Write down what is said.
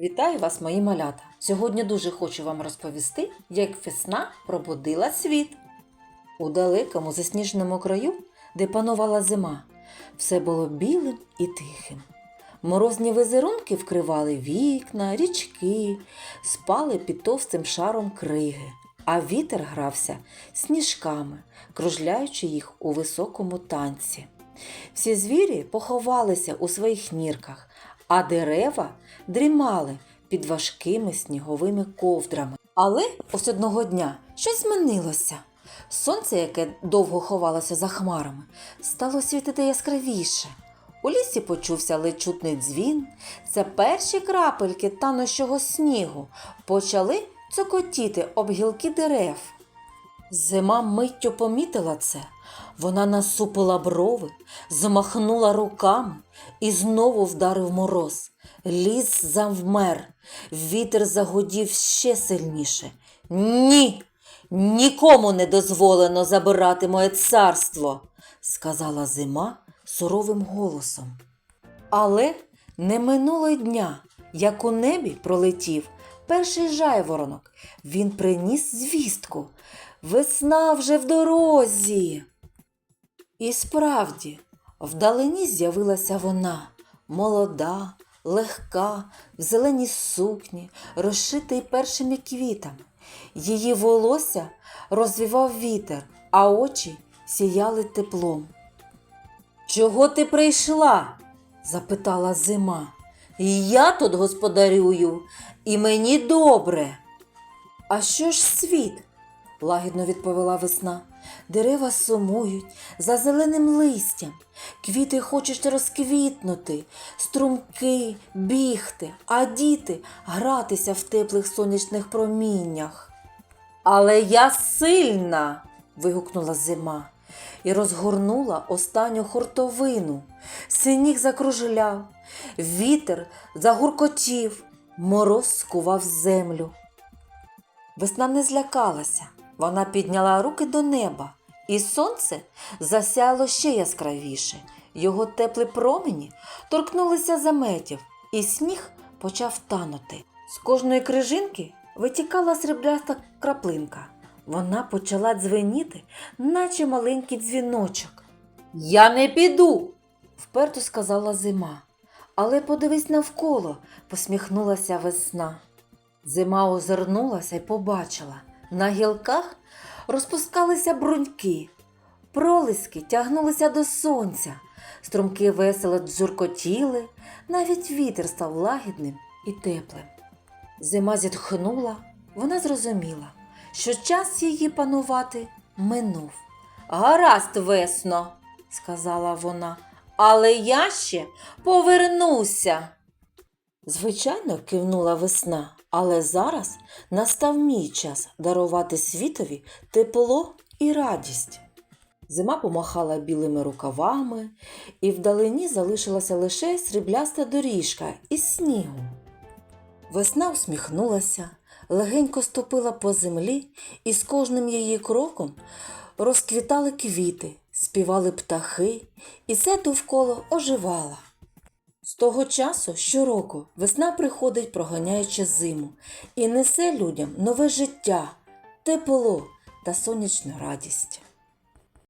Вітаю вас, мої малята! Сьогодні дуже хочу вам розповісти, як весна пробудила світ. У далекому засніженому краю, де панувала зима, все було білим і тихим. Морозні визерунки вкривали вікна, річки, спали під товстим шаром криги, а вітер грався сніжками, кружляючи їх у високому танці. Всі звірі поховалися у своїх нірках, а дерева дрімали під важкими сніговими ковдрами. Але ось одного дня щось змінилося. Сонце, яке довго ховалося за хмарами, стало світити яскравіше. У лісі почувся ледь дзвін. Це перші крапельки танущого снігу почали цокотіти об гілки дерев. Зима миттю помітила це. Вона насупила брови, змахнула руками і знову вдарив мороз. Ліс завмер, вітер загудів ще сильніше. Ні, нікому не дозволено забирати моє царство, сказала зима суровим голосом. Але не минуло дня, як у небі пролетів перший жайворонок. Він приніс звістку. Весна вже в дорозі. І справді, вдалині з'явилася вона, молода, легка, в зеленій сукні, розшитий першими квітами. Її волосся розвівав вітер, а очі сіяли теплом. Чого ти прийшла? запитала зима. Я тут господарюю, і мені добре. А що ж світ? лагідно відповіла весна. Дерева сумують за зеленим листям, квіти хочуть розквітнути, струмки бігти, а діти гратися в теплих сонячних проміннях. Але я сильна. вигукнула зима і розгорнула останню хуртовину. Синіг закружляв, вітер загуркотів, мороз скував землю. Весна не злякалася. Вона підняла руки до неба, і сонце засяло ще яскравіше. Його теплі промені торкнулися заметів, і сніг почав танути. З кожної крижинки витікала срібляста краплинка. Вона почала дзвеніти, наче маленький дзвіночок. Я не піду, вперто сказала зима. Але подивись навколо, посміхнулася весна. Зима озирнулася і побачила. На гілках розпускалися бруньки, пролиски тягнулися до сонця, струмки весело дзюркотіли, навіть вітер став лагідним і теплим. Зима зітхнула, вона зрозуміла, що час її панувати минув. Гаразд, весно, сказала вона, але я ще повернуся. Звичайно, кивнула весна, але зараз настав мій час дарувати світові тепло і радість. Зима помахала білими рукавами, і вдалині залишилася лише срібляста доріжка із снігу. Весна усміхнулася, легенько ступила по землі, і з кожним її кроком розквітали квіти, співали птахи, і все довкола оживало. З того часу щороку весна приходить, проганяючи зиму, і несе людям нове життя, тепло та сонячну радість.